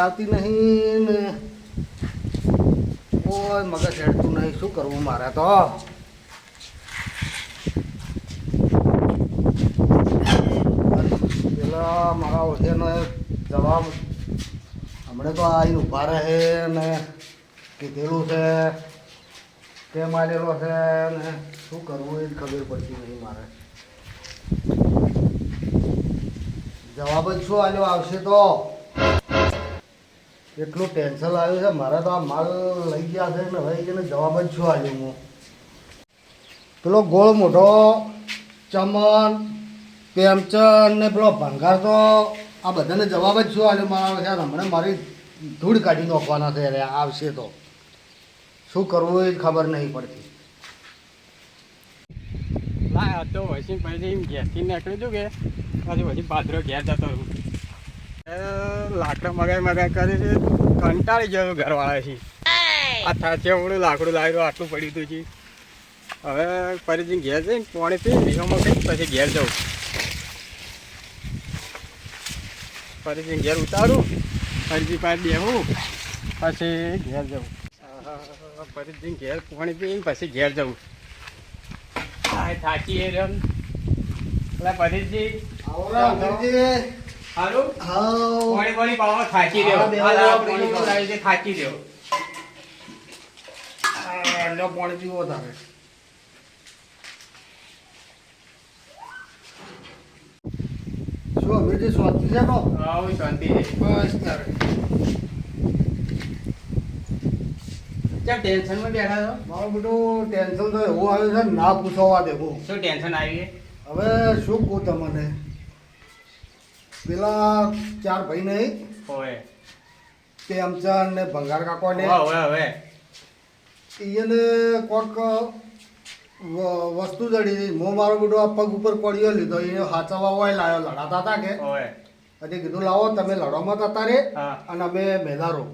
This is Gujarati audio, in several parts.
આવતી નહીં ને. ઓય, મગજ હેડતું નહીં. શું કરવું મારે તો? પેલા મારા ઓઢિયાનો જવાબ હમણાં તો આવીને ઊભા રહે ને કીધેલું છે, કેમ માલેલો છે ને શું કરવું એ ખબર પડતી નહીં મારે. જવાબ જ શું આવ્યો આવશે તો? એટલું ટેન્શન આવ્યું છે. મારે તો આ માલ લઈ ગયા છે ને હવે એને જવાબ જ છું આજે હું. પેલો ગોળ મોટો ચમન, પ્રેમચંદ ને પેલો ભંગાર તો આ બધાને જવાબ જ છું આજે મારા છે હમણાં મારી ધૂળ કાઢી નાખવાના છે અરે આવશે તો. શું કરવું એ ખબર નહીં પડતી. ના તો વસીમ પછી ઘેરથી નીકળી દઉં કે? પછી પછી પાદરો ઘેર જતો રહું. લાકડા મગાઈ મગાઈ કરે છે. કંટાળી ગયો ઘરવાળા છે. આ થાચે હમણાં લાકડું લાવ્યું આટલું પડ્યું હતું છે હવે ફરીથી ઘેર જઈને પાણી પી વિહોમાં કહીશ પછી ઘેર જવું ફરીથી ઘેર ઉતારું ફરીથી પાસે બેહું પછી ઘેર જવું ફરીથી ઘેર પાણી પી પછી ઘેર જવું આ થાકી એ રહ્યો ને. પેલા પરેશજી, હારું? પાવા. હા, પાણી પાણી પાવા. લાવી દે, થાકી રહ્યો. પાણી પીવો તારે શું અમીરજી સ્વાતિ છે કો શાંતિ છે. બસ તારે ટેન્શનમાં બેઠા છો? મારું બધું ટેન્શન તો એવું આવ્યું છે ને ના પૂછવા દેવું શું ટેન્શન આવી હવે શું કહું તમને પેલા ચાર ભાઈ નહીં. હોય પ્રેમચંદ ને ભંગાર કાકો ને હવે હવે એને કોક વસ્તુ જડી હતી. હું મારો બધો આ પગ ઉપર પડ્યો લીધો. એને હાચવા હોય લાયો લડાતા હતા કે. એટલે કીધું લાવો તમે લડવામાં હતા રે. અને અમે મેદારો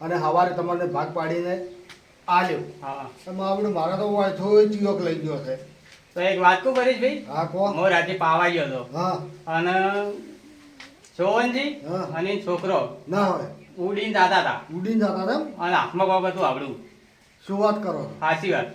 અને સવારે તમારે ભાગ પાડીને આલ્યો હા. એમાં આપણે મારા તો હોય થોડો ચિયોક લઈ ગયો છે. તો એક વાત કહું ભાઈ? હા કહો. હું રાતે પાવા ગયો હતો. હા. અને સોવનજી. અને છોકરો ના હોય. ઉડીને જાતા હતા. ઉડીને જતા હતા અને હાથમાં કોક હતું આવડું શું વાત કરો? સાચી વાત.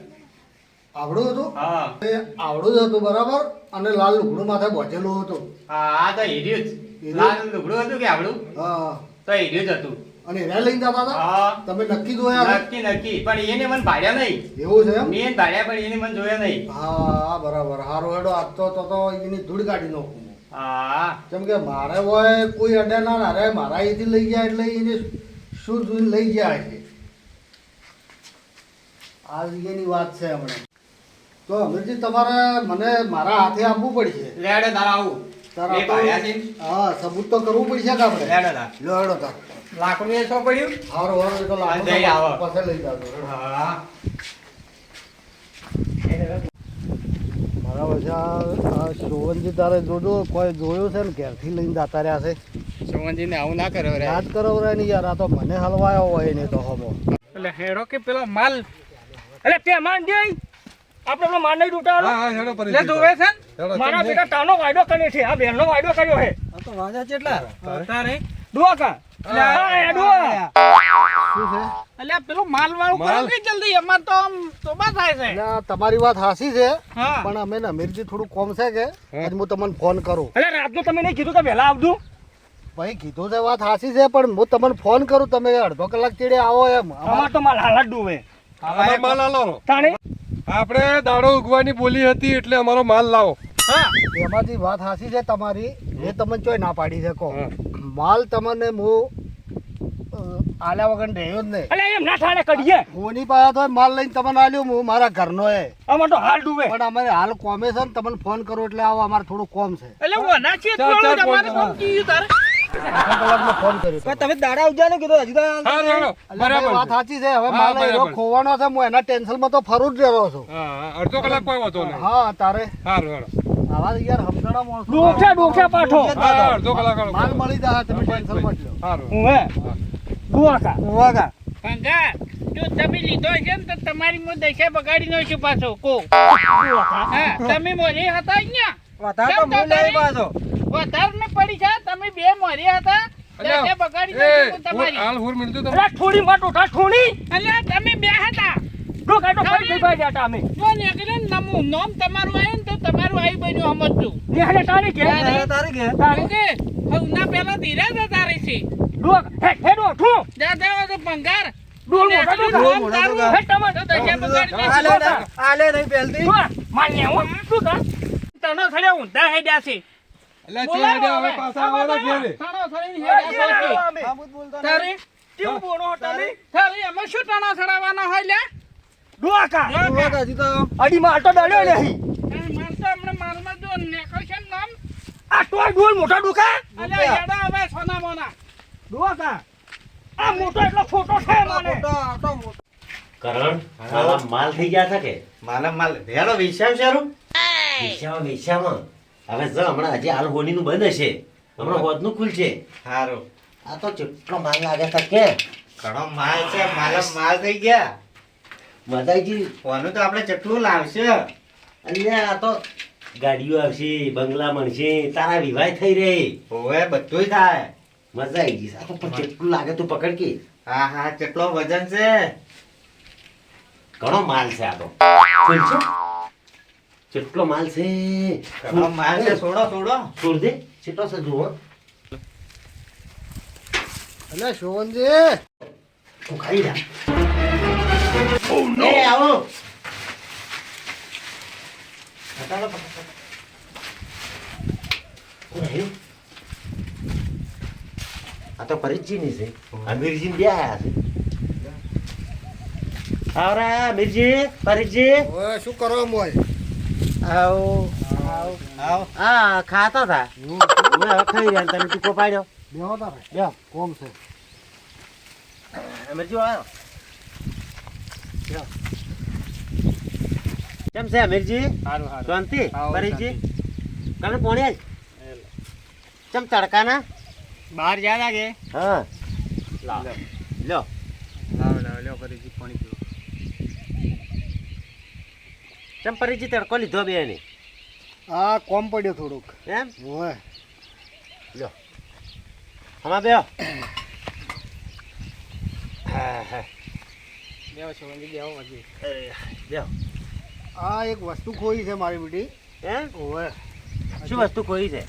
આવડું હતું? હા. એ આવડું જ હતું બરાબર? અને લાલ લુગડું માથે બોચેલું હતું. હા આ તો હીર્યું જ. લાલ લુગડું હતું કે આવડું? હા. તો હીર્યું જ હતું. અને એને લઈને જતા હતા? હા. તમે નક્કી જોયા? નક્કી નક્કી. પણ એને મને ભાડ્યા નહીં. એવું છે મેં ભાડ્યા પણ એને મને જોયા નહીં. હા બરાબર. હારો હેડો. આજ તો તો તો એની ધૂળ કાઢી નાખું. હું. કેમ કે મારે હોય કોઈ અડે ના ના રે મારા અહીંથી લઈ જાય એટલે એને શું જોઈને લઈ જાય છે? આ એની વાત છે હમણાં. તો અમીરજી તમારે મને મારા હાથે આપવું પડશે. લેડે તારા આવું. હા સબૂત તો કરવું પડશે કે આપણે? લેડે લો. લાકડું એ શું પડ્યું? હારો હારો તો લાકડું પાસે લઈ જાજો હા. મારા પછી આ આ તારે જોજો કોઈ જોયું છે ને ઘેરથી લઈને જતા રહ્યા છે. સોમનજીને આવું ના કરો રે યાદ કરો ને યાર આ તો મને હલવાયો હોય ને તો હમો. એટલે હેડો કે પેલો માલ. એટલે તે માન દે. આપણે પેલો માલ નહીં લૂંટાવાનો લે. જોવે છે ને? મારા બેટા તાનો વાયદો કર્યો છે. આ બેનનો વાયદો કર્યો છે. તો વાંધા કેટલા તારે. દુઆ કા તમારી વાત હાસી છે પણ અમે ને અમીરજી થોડું કોમ છે કે આજ હું તમને ફોન કરું. એટલે રાતનું તમે નહીં કીધું કે વહેલા આવજો? ભાઈ કીધું છે વાત હાસી છે પણ હું તમને ફોન કરું તમે અડધો કલાક ચીડે આવો એમ. અમાર તો માલ હાલ ડૂબે અમારો માલ આલો તાણી? આપણે દાડો ઉગવાની બોલી હતી એટલે અમારો માલ લાવો. એમાંથી વાત હાસી છે તમારી એ તમને ચોય ના પાડી શકો. હા. માલ તમને હું આલ્યા વગર રહ્યો જ નહીં. એટલે એમ ના થાળે કઢીએ. કોની પાસે તો માલ લઈને તમને આલ્યો હું મારા ઘરનો એ. અમાર તો હાલ ડૂબે. પણ અમારે હાલ કોમે છે ને તમને ફોન કરો એટલે આવો અમારે થોડું કોમ છે. એટલે વના છે ચાલ, તમારે ફોન કોમ કીધું તારે? ફોન કર્યો તમે. દાડા ઉજા ને કીધું હજી તો વાત સાચી છે. હવે માલ ખોવાનો છે હું એના ટેન્શનમાં તો ફરું જ રહ્યો છું. અડધો કલાક કોઈ હા તારે. સારું આવા યાર સમજણા માણસો ડોક્યા ડોક્યા પાઠો. અડધો કલાક માલ મળી જાય તમે ટેન્શન મત લો. સારું. હું હે? ડુઆકા વાગા જો તમે લીધો છે ને તો તમારી મો દશા બગાડી નો છું પાછો કો. હા તમે મોરી હતા અહીંયા? વધારે તો? વધારે ને પડી છે તમે બે મોરી હતા મોઢે બગાડી એ, નાખ્યું તમારી હાલ હુર મિલતું તમને. થોડી માં ટોટા થોડી અલ્યા તમે બે હતા. ડોકા તો ફરી થઈ ભાઈ જાતા અમે. જો ને કે નમું નામ તમારું આવ્યું ને તો તમારું આઈ બન્યો સમજજો. ને નિહાળે તારી? કે તારી કે તારી? કે હવના પેલા ધીરા હતા તારી છે. ડોક હે હે ડો ઠો. દે દે તો ભંગાર. ડોલ મોટા તારું. હે તમાર તો દશા બગાડી આલે. ના, આલે નહીં પહેલતી માન્ય હું શું કા? તનો થડે ઊંધા હેડ્યા છે. એટલે ચો બોલાવો હેડ્યા, હવે. હવે. પાછા આવવાના ઘેરે. તનો થડીને હેડ્યા છે. તારી? કેવું બોલો તમે? તારી? અમે શું તનો થડાવવાના હોય લે ડોકા જો અડી માં આટો ડાલ્યો નહીં હમણે હમણાં માલમાં જો નીકળશે ને નામ. આ તો ડોલ મોટા ડોકા? અલે એડા હવે સોના મોના ડોકા આ મોટો એટલો ફોટો છે મને કરણ સાલા માલ થઈ ગયા છે કે? માલા. માલ હેડો વિષય શરૂ વિશામાં વિશામાં હવે જો હમણાં હજી હાલ હોલીનું બંધ હશે. હમણાં ખુલ ખુલશે. સારું આ તો કેટલો માલ લાગે છે કે? ઘણો માલ છે માલા માલ થઈ ગયા. મદાઈજી કોનું તો આપણે ચટલું લાવશે. અને આ તો ગાડીઓ આવશે બંગલા મળશે તારા વિવાહ થઈ રે. હોવે બધું થાય. મજા આવી ગઈ સાહેબ. તો પણ કેટલું લાગે તું પકડ કે. હા હા કેટલો વજન છે. ઘણો માલ છે આ તો. કેટલો માલ છે. ઘણો માલ છે. છોડો છોડો છોડ દે. કેટલો છે જુઓ. અલે શોભનજી. ખાઈ જા. આવો હટાડો, પકડ, પકડ. કોણ આવ્યું? આ તો પરિચયની છે. અમીરજી બે આયા છે. આવરા અમીરજી પરિચય હવે શું કરો મોય આવો આવો. હા ખાતા હતા મેં હવે ખાઈ રહ્યા તમે ટૂંકો પાડ્યો. બેહો તારે. બે કોમ છે? અમીરજી આવ્યો કેમ છે અમીરજી? સારું સારું શાંતિ? પરિચય કને પોણી આજ ચમ તડકાના? બહાર જ્યાં લાગે? હા. લ્યો લાવ લાવ લ્યો ફરીથી પાણી પીવો. ચમ પરિચય તડકો લીધો બે એને? આ કોમ પડ્યો થોડુંક. એમ? હોય લ્યો હમણાં બે હા હા. લ્યો. આ એક વસ્તુ ખોઈ છે મારી બેટી. હે? હોય શું વસ્તુ કોઈ છે?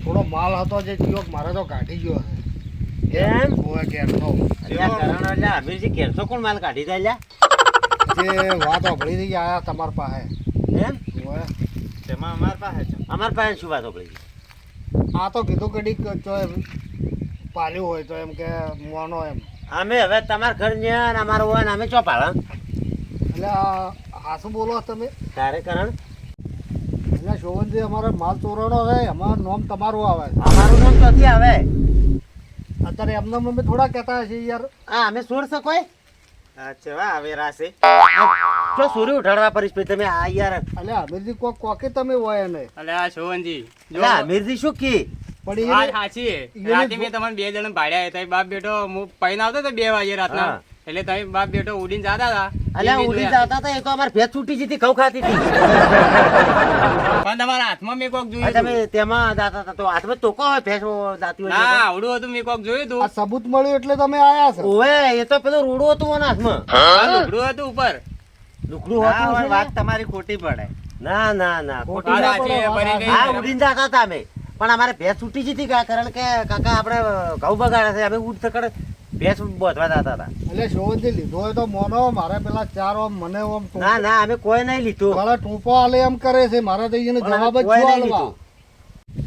થોડો માલ હતો જે જીવક મારે તો કાઢી ગયો છે. કેમ? હોય કેરસો. અલ્યા કરણ અલ્યા અમીરજી કેરસો કોણ માલ કાઢી દે અલ્યા? જે વાત ઓભળી હતી કે આયા તમાર પાસે. એમ? હોય તેમાં અમાર પાસે છે. અમાર પાસે શું વાત ઓભળી આ તો કીધું કડી પાલ્યું હોય તો એમ કે મોનો એમ. અમે હવે તમારા ઘર ને અમારું હોય ને અમે ચો પાડો એટલે શું બોલો તમે? તારે કારણ એટલે શોભનજી અમારો માલ ચોરાનો છે અમારું નામ તમારું આવે. અમારું નામ નથી આવે. અત્યારે એમને અમે થોડા કહેતા હશે યાર. હા અમે સોર કોઈ? અચ્છા વાહ હવે રાશે જો સૂર્ય ઉઠાડવા પરીશ ભાઈ તમે આ યાર. અલ્યા અમીરજી કોક કોકે તમે હોય એને. અલ્યા શોભનજી જો. અમીરજી શું કી? પણ એ સાચી. રાતે મેં તમને બે જણ ભાડ્યા હતા બાપ બેટો હું પૈન આવતો તો બે વાગે રાતના. એટલે તમે બાપ બેટો ઉડીને જતા હતા. અલ્યા એ મેં ઉડી જોયા. જતા હતા એ તો અમારે ભેજ છૂટી જતી ઘઉં ખાતી હતી. પણ તમારા હાથમાં મેં કોક જોયું તમે. તેમાં જાતા હતા તો હાથમાં તોકો હોય ભેંસ દાતી હોય ના આવડું હતું મેં કોક જોયું હતું. આ સબૂત મળ્યું એટલે તમે આયા છો? ઓવે એ તો પેલું રૂડું હતું એના હાથમાં. રૂડું હતું ઉપર. લુકડું હતું વાત તમારી ખોટી પડે. ના ના ના ખોટું પડે, ઉડીને જતા હતા અમે. પણ અમારે ભેંસ છૂટી જતી કા કારણ કે કાકા આપણે ઘઉં બગાડે છે અમે ઉઠ સકડ ભેંસ બોધવા જતા હતા. એટલે શોભનજી લીધો હોય તો મોનો મારે પેલા ચાર ઓમ મને ઓમ ના ના અમે કોઈ નહીં લીધું. મારા ટૂંપો આલે એમ કરે છે મારે તો એને જવાબ જ કોઈ નહીં લીધું.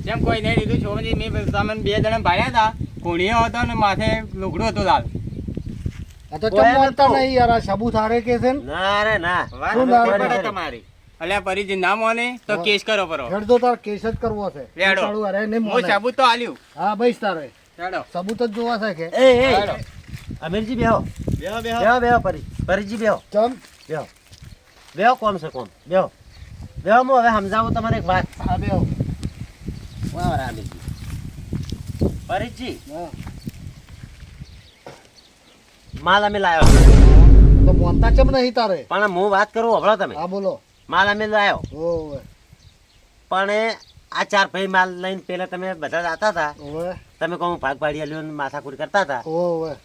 જેમ કોઈ નહીં લીધું શોભનજી મેં તમે બે જણા ભાડ્યા હતા કોણીઓ હતો ને માથે લુગડો હતો લાલ. તો ચમ નહીં યાર આ સબૂત હારે કે છે ને? ના રે ના. શું. તમારી. અલ્યા પરિચિત ના મોને તો કેસ કરો પરો. હેડ તો તાર કેસ જ કરવો છે લેડો નહીં હું મોને. સાબુત તો આલ્યું. હા ભાઈ તારે. ચાલો સબૂત જ જોવા છે કે? એ એ અમીરજી બેહો. બેહો બેહો. બેહો પરી પરીજી બેહો. ચમ. બેહો. બેહો કોમ છે કોમ. બેહો. બેહો મો હવે સમજાવું તમારે એક વાત. હા બેહો. બરાબર અમીરજી. પરીજી માલ અમે લાવ્યો તો મોનતા ચમ નહીં તારે? પણ હું વાત કરું હભળો તમે. હા બોલો. માલ અમે લાયો. પણ એ આ ચાર ભાઈ માલ લઈને પેલા તમે બધા જતા હતા. તમે કહું ભાગ પાડી લ્યો ને કરતા હતા.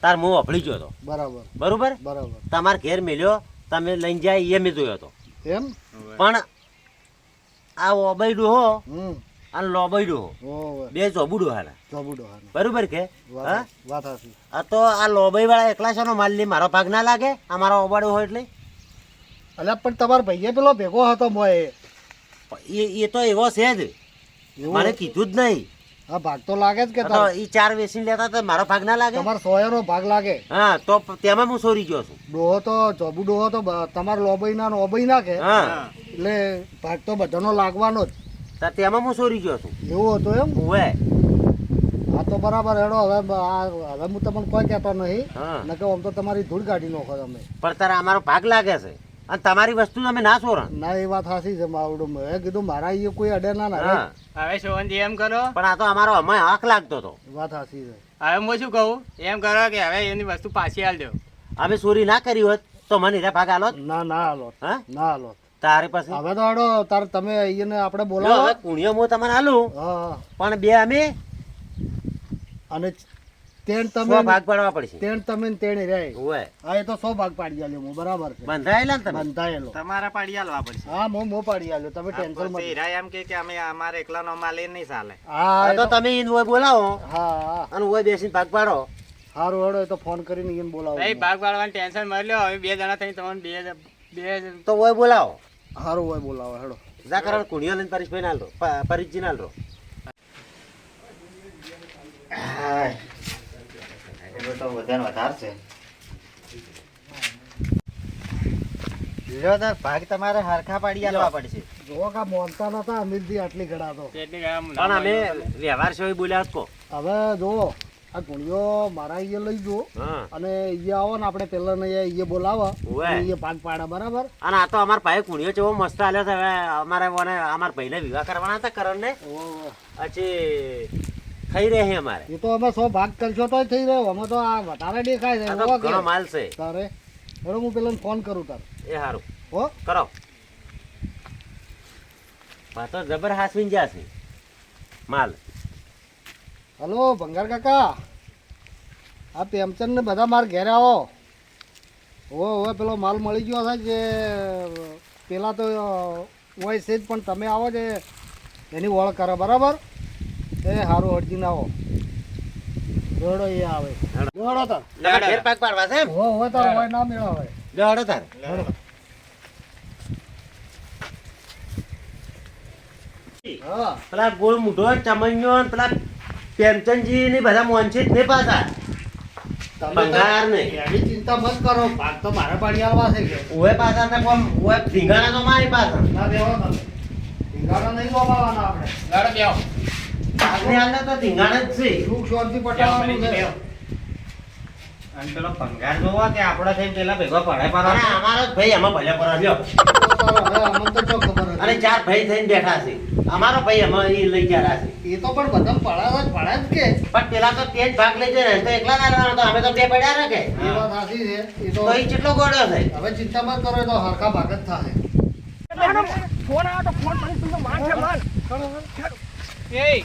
તાર હું અફળી ગયો હતો. બરાબર. બરોબર? બરાબર. તમારે ઘેર મેલ્યો તમે લઈને જાય એ મેં જોયો હતો. એમ? પણ આ ઓબૈડું હો અને લોબૈડું હો. બે ચોબુડું હારા ચોબુડો બરોબર કે? હા? વાત વાત આ તો આ લોબઈ વાળા એકલા છે માલ લઈ મારો ભાગ ના લાગે? આ મારો ઓબાડું હોય એટલે? અલ્યા પણ તમારા ભાઈએ પેલો ભેગો હતો મોએ. એ એ તો એવો છે જ? મને કીધું જ નહીં. હા ભાગ તો લાગે જ કે તો એ ચાર વેચીને લેતા તો મારો ભાગ ના લાગે? તમારો સોયાનો ભાગ લાગે. હા તો તેમાં હું સોરી ગયો છું. ડોહો તો જોબુ ડોહો તો તમારો લોબઈ ના ઓબઈ નાખે. હા. એટલે ભાગ તો બધાનો લાગવાનો જ. તો તેમાં હું સોરી ગયો છું. એવું હતું એમ? ઓવે આ તો બરાબર હેડો હવે આ- હવે હું તમને કોઈ કહેતો નહીં. નકે આમ તો તમારી ધૂળ કાઢી નાખો તમે. પણ તારે અમારો ભાગ લાગે છે. અને તમારી વસ્તુ તમે ના સોરણ ના એ વાત સાચી છે માવડું. મેં કીધું મારા અહીંયા કોઈ અડે ના ના હવે સોવનજી એમ કરો. પણ આ તો અમારો અમે હક લાગતો હતો. વાત સાચી છે. હવે હું શું કહું? એમ કરો કે હવે એની વસ્તુ પાછી આલ દો. અમે ચોરી ના કરી હોત તો મને હીરા ભાગ આલો ના ના આલો હા? ના આલો તારે પાસે હવે તો આડો તાર તમે અહીંયાને આપણે બોલાવો. હવે કુણિયો હું તમને આલું. પણ બે અમે? અને તેણ તમે ભાગ પાડવા પડશે. તેણ તમે ને તેણ રે ઓવે હા એ તો સો ભાગ પાડી આલ્યો હું બરાબર છે. બંધાયેલા ને તમે? બંધાયેલો. તમારા પાડી આલવા પડશે હા હું મો પાડી આલ્યો તમે ટેન્શન મત હીરા એમ કે કે અમે અમારે એકલાનો માલ એ નહીં ચાલે. હા તો તમે ઈને ઓય બોલાવો. હા. અને ઓય બેસીને ભાગ પાડો. સારું હડો તો ફોન કરીને એને બોલાવો. ભાઈ ભાગ પાડવાની ટેન્શન મળી લો હવે બે જણા થઈ તમને બે બે તો ઓય બોલાવો. સારું હોય બોલાવો હેડો. જા કારણ કુણિયો લઈને પરેશભાઈ ના આલરો પ- પરેશજી ના આલરો ભાગ તમારે હરખા પાડી આલવા પડશે. જો કા મોનતા નતા અમીરજી આટલી ઘડા તો. પણ અમે વ્યવહાર છે બોલ્યા કો હવે જો આ ગુણિયો મારા અહીંયા લઈ જો હા. અને અહીંયા આવો ને આપણે પેલા ને અહીંયા બોલાવો. અહીંયા ભાગ પાડે બરાબર? અને આ તો અમાર ભાઈ કુણિયો જેવો મસ્ત આલ્યો છે હવે અમારે મને પહેલા ભાઈને વિવાહ કરવાના હતા કરણ ને. પછી થઈ રહે અમારે. એ તો અમે સો ભાગ કરશો તો થઈ રહ્યો. અમે તો આ વધારે દેખાય છે. ઘણો માલ છે. તારે. બરો હું પેલા ફોન કરું તાર. એ સારું હો. કરો. આ જબર હાસવીન જ્યાં છે. માલ. હલો ભંગાર કાકા. આ પ્રેમચંદ ને બધા મારા ઘેરે આવો. ઓ હવે પેલો માલ મળી ગયો છે જે પેલા તો હોય છે જ પણ તમે આવો છે એની ઓળખ કરો. બરાબર? એ સારું અડજીને આવો જોડો એ આવે. જોડો તાર. તમે ઘેર પાક પાડવા છે હો હો તાર હોય ના મેળા હોય લેવાડો તાર. પેલા ગોળ મૂઢો ચમન્યો પેલા પ્રેમચંદજી ને બધા પાછા. ભંગાર ને. એની ચિંતા મત કરો. ભાગ તો મારે પાડી આવવા છે ઓય પાછા ને કોમ ઓય ધીંગાણા તો મારી પાછા ના બેહો તમે. ઢીંગાણા નહીં ગોમાવાના આપણે. લડો બેહો. આગની તો ધીંગાણા જ છે. સુખ શાંતિ પટાવવાનું છે. અને પેલો ભંગાર જોવો કે આપણો થઈને પેલા ભેગો પડાય અને અમારો જ ભાઈ અમે ભલે પર લ્યો તો શું ખબર હતી? અને ચાર ભાઈ થઈને બેઠા છે. અમારો ભાઈ અમે ઈ લઈ ગયા છે. એ તો પણ બધા પડાવે જ પડાય જ કે. પણ પેલા તો તે જ ભાગ લઈ જાય તો એકલા ના તો અમે તો બે પડ્યા ને કે? એ વાત સાચી છે. એ તો ઈ કેટલો ગોળ્યો છે? હવે ચિંતા મત કરો તો હરખા ભાગ જ થાય ફોન આવ્યો તો ફોન કરી તું તો છે માર એ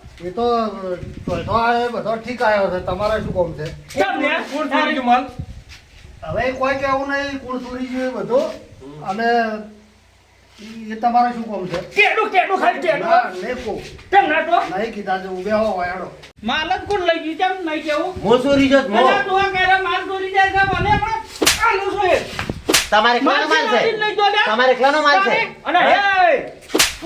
એ તો બધો ઠીક આવ્યો છે. તમારે શું કામ છે? હવે કોઈ કેવું નહીં કુણ ચોરી ગયું બધું. અને એ તમારે શું કામ છે? કેડું કેડું ખાલી કેડું. નહીં કેમ ના તો. નહીં કીધા છે ઉભે હો વાયડો. માલ જ કોણ લઈ ગયું? કેમ નહીં કેવું? મો ચોરી મો. તું માલ ચોરી જાય છે મને પણ આલું છું. એ. તમારે એકલાનો માલ છે. તમારે એકલાનો માલ છે. અને હે?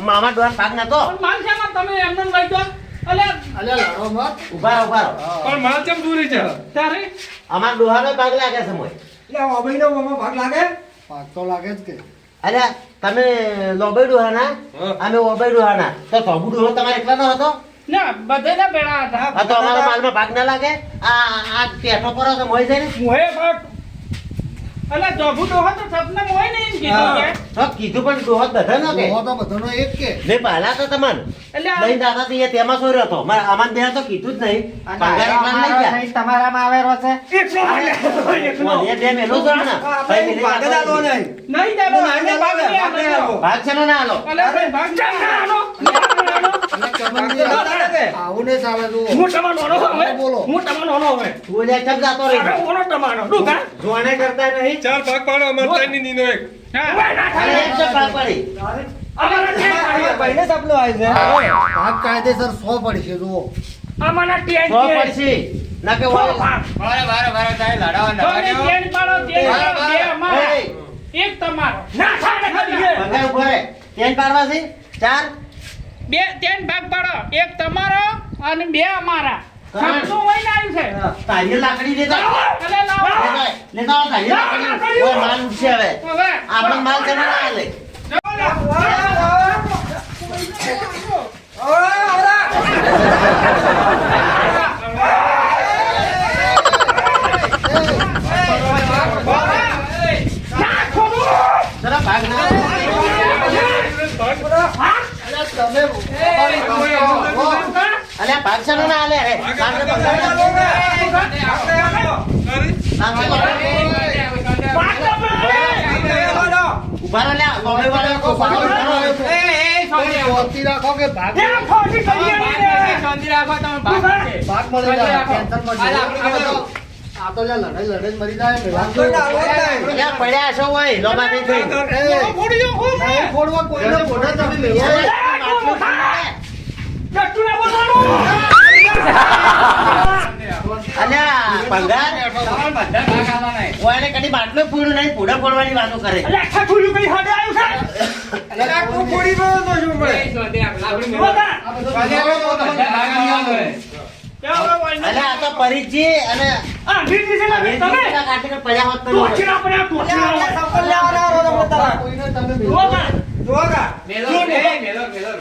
મામા ડોન ભાગ ના તો માલ છે ને તમે એમને લઈ જો અલે અલ્યા લડો મત. ઊભા ઊભા રહો. હા. કેમ ચોરી છે? તારે? અમાર ડોહાનો ભાગ લાગે છે મોય. પાક તો લાગે જ કે. અલ્યા તમે લોબઈ ડોહાના. અમે ઓબઈ ડોહાના. તો થોબુ ડોહો તમારે એકલાનો હતો? ના હતા. આ તો અમારા માલમાં ભાગ ના લાગે? આ આ પેઠો પર તો મોઈ જાય ને? અલા જોબુ ડોહો તો સપના મોય ને એમ કીધું કે? તો કીધું પણ ડોહો બધા ન કે? ડોહો તો બધાનો એક કે. ને પહેલા તો તમાન એટલે આ- દાદા તો એ તેમાં સોર્યો હતો. માર આમાં બે તો કીધું જ નહીં. પગાર એટલા નહીં ગયા. તમારામાં આવેલો છે. એકનો માર્યો, એકનો. એ બે મેલો છો ને ભાઈ મિલી રાખો. નહીં ભાગ નહીં આપવાનો. ભાગ છે ના આલો અલા ભાઈ ભાગ ના આનો. આવું ને ચાલે જુઓ. હું તમારો નોનો હવે. બોલો. હું તમારો નોનો હવે. તું લે ચમ જાતો રહી. ઓનો તમારો. ડૂગા. જોવાને કરતા નહીં. ચાર ભાગ પાડો અમારે ત્રણની નીનો એક. ના થાય. એક જ ભાગ પડી. ટેન કાયદેસર સો પડશે જુઓ. અમારા ટેન સો પડશે. ના કે સો હોય ભાગ. તમે ચેન પાડો ચેન પાડો બે અમારા. એક તમારો. ના થાય ને ખાલી. એ. પગાર ઊભો રે પાડવા છે ચાર બે ત્રણ ભાગ પાડો. એક તમારો અને બે અમારા. હા. હોય ને આવ્યું છે. તારી લાકડી લેતા. આવો. લાવો. લેતા લેતા આવો તારી લાકડી. ઓય માલ ઉઠશે હવે. હવે. આપણો માલ છે ને ના લે જરા ભાગ ના અલ્યા ના આલે રે. ઊભા વાળા કો શાંતિ રાખો કે ભાગ ભાગ મળી જાય ટેન્શન આ તો લડાઈ લડાઈ મરી જાય પડ્યા છો ભાઈ લોબા થઈ. ફોડવા કોઈને ફોડે તમે કદી બાટલો પૂરું નહીં પૂડા ફોડવાની વાતો કરે ખુલ્લું કઈ હાથે આવ્યું છે? પરિચય અને પડ્યા હોત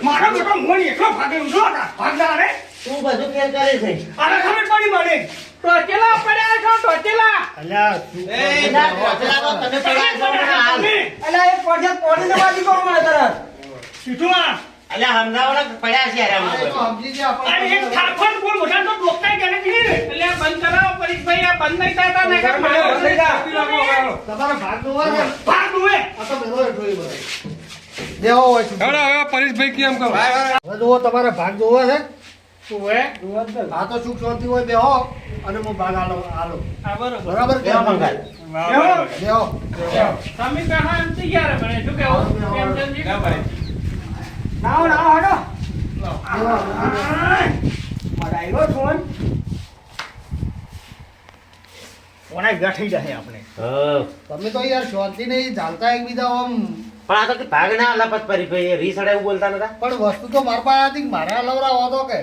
મારો બેટો ભાગે ભાગના રે. તું બધું કેમ કરે છે? આને ખબર પડી મને. ટોચેલા પડ્યા છો ટોચેલા. અલ્યા એના કોચલા તો તમે પડ્યા છો ને હાલ. સીધું આ. અલ્યા હમણાં પડ્યા છે યાર આ એ તો આમાં. સમજી ગયા અને એક આપણે બોલ મોટા તો ડોક્ટર કેને કીધી એટલે બંધ કરાવો પરેશભાઈ આ બંધ નહીં થતા ને કે મારો તમારા ભાગ જોવા ભાગ. આ તો બધો દેવો હોય છે. હેડો હવે પરેશભાઈ કેમ કરો હવે જુઓ તમારે ભાગ જોવો છે. આ તો સુખ શાંતિ હોય બેહો. અને હું ભાગ આલો આલો. બરાબર. કે કેવા બેહો. તમે કહા એમ શું કેવું? આવ્યો ફોન. કોના થઈ આપણે. હા. તમે તો યાર શાંતિ નહીં ચાલતા એકબીજા આમ પણ આ તો કે ભાગ ના આલા પરી ભાઈ રીસડે એવું બોલતા નતા? પણ વસ્તુ તો મારા પાસે હતી કે મારે હલવરાવો હતો કે.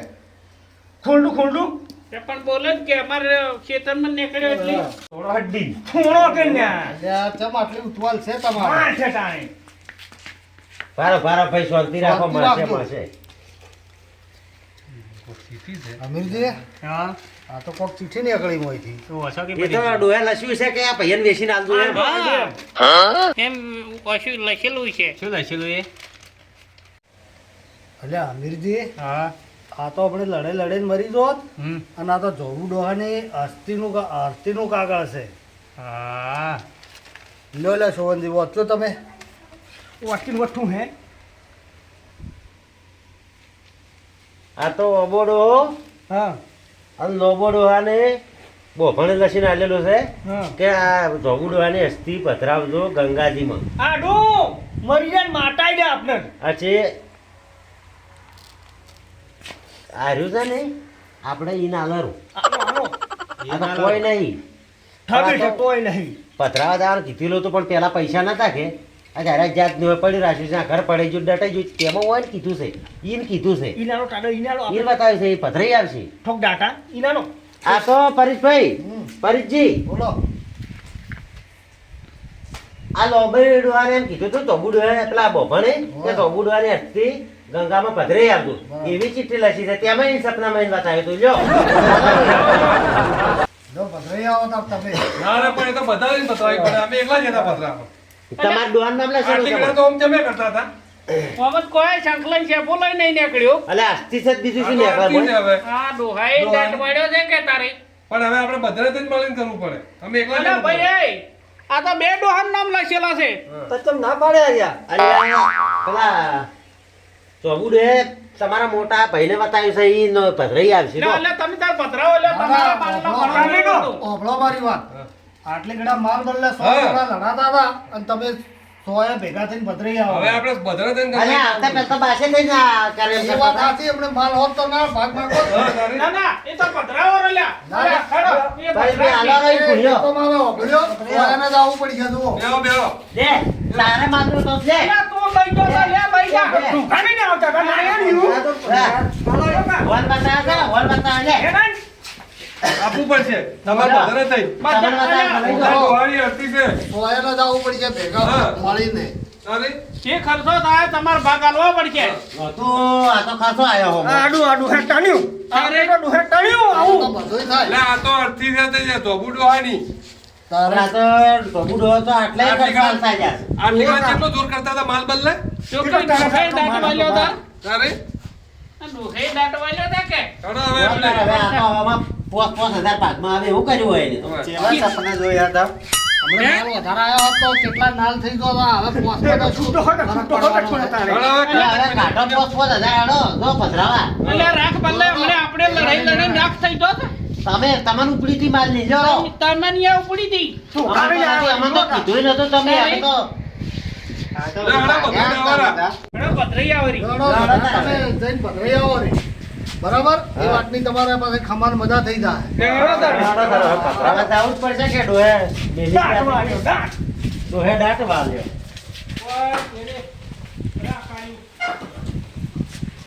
ખોલડું ખોલડું તે પણ બોલે કે અમારે ખેતરમાં નીકળ્યો એટલે. થોડો હડ્ડી. થોડો કે ના અલ્યા ચમ આટલી ઉતવાલ છે તમારે? માથે ટાણે. ભારો ભારો ભાઈ શાંતિ રાખો શાંતિ મળશે રાખજો. મળશે અમીરજી? હા. આ તો કોક ચીઠી નીકળી મોયથી. તો હશો કે તો ડોહે લસ્યું છે કે આ પૈયન વેચીને આલતું એમ? એમ કશું લખેલું છે. શું લખેલું એ? અલ્યા અમીરજી હા. આ તો આપણે લડે લડે મરી જોત. હમ. અને આ તો જોવું ડોહાની અસ્થિનું કા- નું કાગળ છે. હા. લો લે સોવનજી વાંચો તમે. વાટકી વઠું હે. આ તો અબોડો હા. અને લોબોડો આને બોફણે લસીને આલેલો છે. કે આ જોગુડવાની અસ્થિ પધરાવજો ગંગાજીમાં. આડો! મરી જાય માટાઈ દે આપને. આ છે આર્યું છે ને આપણે ઈ નાલરું. કોઈ નહીં. છે નહીં. પથરાવા દાવાનું કીધેલું હતું પણ પેલા પૈસા નતા કે. જયારે જાતનું પડી રાખ્યું છે ઘર પડે જો ડટાઈ જો તેમાં હોય ને કીધું છે ઈન કીધું છે. ઈનાનો ટાડો ઈનાનો ઈન બતાવે છે એ પથરાઈ આવશે. ઠોક ડાટા ઈનાનો. આ તો પરેશભાઈ. પરેશજી બોલો. આ લોબરી ડોહાને એમ કીધું તું તોબુ ડોહા પેલા બોભણે કે તોબુ ડોહાની હતી ગંગામાં પધરે આવતું. એવી ચિઠ્ઠી લખી છે તેમાં એ સપનામાં એને બતાવ્યું તું. લ્યો. જો પધરાઈ આવો તો તમે. ના ના પણ એ તો બધાને બતાવી પડે. અમે એકલા જ હતા પતરામાં તમારા ડોહાનું નામ લખેલું આટલી છે તો આમ જમે કરતા હતા. મોહમ્મદ કોઈ સંકલન છે બોલાય નહીં નીકળ્યો. અલે આજથી છે બીજું શું છે હવે. આ ડોહાએ દાંત વાળ્યો છે કે તારે? પણ હવે આપણે બધા જ મળીને કરવું પડે. અમે એકલા પડે. ભાઈ એ, આ તો બે ડોહાનું નામ લખેલા છે. તો તમ ના પાડે અહીંયા અલ્યા પેલા ચોબુડે તમારા મોટા ભાઈને બતાવ્યું છે ઈ નો પધરાઈ આવશે લે, તો. તમે તાર પધરાવો લે તમારા ભરવાનું નહોતું. ઓભળો મારી વાત. આટલી ઘણા માલ બદલે સો. ટકા લડાતા હતા અને તમે સોએ ભેગા થઈને પધરાઈ આવો હવે આપણે બધાને થઈને અરે આવતા પેલા તો બાસે થઈને કરે છે વાત બધા. સાચી એમણે માલ હોત તો ના ભાગ માંગો ના ના એ તો પધરાવો રલ્યા ના, ખડો એ ભાઈ. હાલો, રહી ભૂલ્યો. તો મારો ઓભળ્યો ઓરાને જાવું પડી ગયું જુઓ બેઓ બેઓ લે તારે માત્ર તો લે ના તું લઈ તો લે, ભાઈ જા. ઢોકાની ને આવતા ના, એ રહ્યું. વન બતાવે છે વન બતાવે લે. આપવું પડશે. તમારે બધાને થઈ. ડોહાની આરતી છે. સોયાને જ પડશે ભેગા મળીને. જે ખર્ચો થાય તમારે ભાગ આલવો પડશે. તું આ તો ખાસો આયો હો આડું આડું હે ટણ્યું. અરે, તો ડુહે ટણ્યું આવું. આવું તો એટલે આ તો આરતી સાથે છે ધોબુ ડોહાની પણ આ તો ટોબુડો તો આટલાય આટલી થાય યાર. આટલી ઘણા કેટલો દૂર કરતા હતા માલ બદલે? છોકરી ડોહાએ દાંત વાળ્યો હતા. તારી? આ ડોહાએ દાંત વાળ્યો હતા કે? હવે હવે આ તો આમાં પોસ પોસ હજાર આવે એવું કર્યું હોય એને કેવા સપના જોયા હતા. તમે તમારું ઉપડીથી માલ લીધો. તમે ઉપડી થી અમને તો નથી, અમને તો કીધુંય તમે અમે તો પથરાઈ જઈને આવો બરાબર? એ વાતની તમારા પાસે ખમાન મજા થઈ જાય. જાવું જ પડશે કે ડોહે? વાળ્યો, ડોહે દાંત વાળ્યો. ઓય, એને